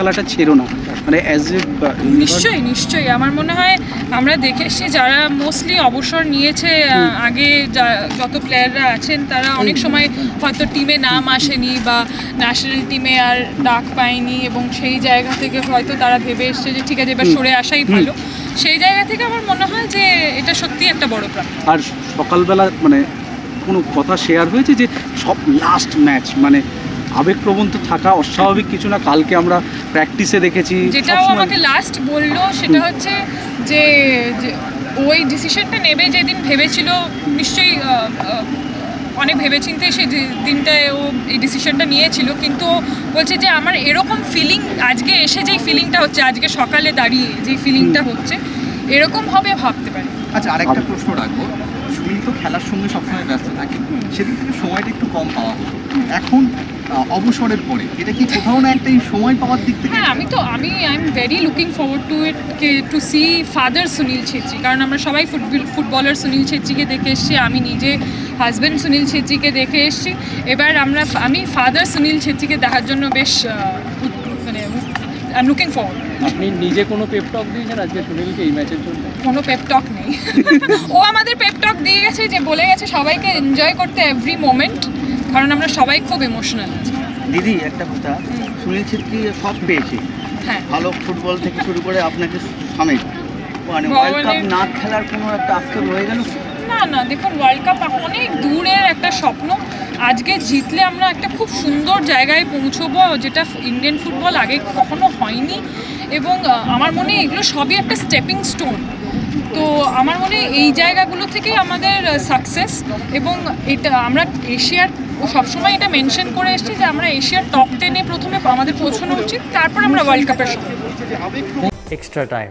খেলাটা ছেড়ো না। মানে অ্যাজ এ নিশ্চয়ই নিশ্চয়ই। আমার মনে হয় আমরা দেখে এসেছি যারা মোস্টলি অবসর নিয়েছে আগে যত প্লেয়াররা আছেন তারা অনেক সময় হয়তো টিমে নাম আসেনি বা ন্যাশনাল টিমে আর ডাক পায়নি এবং সেই জায়গা থেকে হয়তো তারা ভেবে এসছে যে ঠিক আছে এবার সরে আসাই ভালো। সেই জায়গা থেকে আমার মনে হয় যে এটা সত্যি একটা বড় প্রাপ্তি। আর সকালবেলা মানে কোনো কথা শেয়ার হয়েছে যে সব লাস্ট ম্যাচ মানে আবেগপ্রবণ তো থাকা অস্বাভাবিক কিছু না কালকে আমরা প্র্যাকটিসে দেখেছি যেটাও সবসময়- আমাকে লাস্ট বলল সেটা হচ্ছে যে ওই ডিসিশনটা নেবে যেদিন ভেবেছিল নিশ্চয়ই অনেক ভেবেচিন্তে সেই দি- দিনটায় ও এই ডিসিশনটা নিয়েছিল কিন্তু বলছে যে আমার এরকম ফিলিং আজকে এসে যেই ফিলিংটা হচ্ছে আজকে সকালে দাঁড়িয়ে যেই ফিলিংটা হচ্ছে এরকম হবে ভাবতে পারি। আচ্ছা আরেকটা প্রশ্ন রাখব। সুনীল তো খেলার সঙ্গে সবসময় ব্যস্ত থাকে। সেদিন থেকে সময়টা একটু কম পাওয়া হতো এখন অবসরের পরে। এটা কি কোথাও না একটা সময় পাওয়ার দিক থেকে হ্যাঁ আমি তো, আমি I am very looking forward to it K to see father Sunil Chhetri কারণ আমরা সবাই ফুটবল ফুটবলার সুনীল ছেত্রীকে দেখে এসেছি, আমি নিজে হাজব্যান্ড সুনীল ছেত্রীকে দেখে এসেছি। এবার আমরা, আমি ফাদার সুনীল ছেত্রীকে দেখার জন্য বেশ মানে আই এম লুকিং ফরওয়ার্ড আপনি নিজে কোনো পেপটক দিয়েছেন? আজকে সুনীলকে এই ম্যাচের জন্য? কোনো পেপটক নেই। ও আমাদের পেপটক দিয়ে গেছে যে বলে গেছে সবাইকে এনজয় করতে এভরি মোমেন্ট কারণ আমরা সবাই খুব ইমোশনাল আছি। দিদি একটা কথা। সুনীল ছেত্রী সব পেয়েছে। হ্যাঁ। ভালো ফুটবল থেকে শুরু করে আপনাকে সমেত মানে ওয়ার্ল্ড কাপ না খেলার কোনো একটা আফসোস রয়ে গেল? না না দেখুন ওয়ার্ল্ড কাপ অনেক দূরের একটা স্বপ্ন। আজকে জিতলে আমরা একটা খুব সুন্দর জায়গায় পৌঁছবো, যেটা ইন্ডিয়ান ফুটবল আগে কখনো হয়নি। এবং আমার মনে এগুলো সবই একটা স্টেপিং স্টোন তো আমার মনে এই জায়গাগুলো থেকেই আমাদের সাকসেস এবং এটা, আমরা এশিয়ার সবসময় এটা মেনশন করে এসেছি যে আমরা এশিয়ার টপ টেনে প্রথমে আমাদের পৌঁছানো উচিত, তারপর আমরা ওয়ার্ল্ড কাপের সঙ্গে। Extra time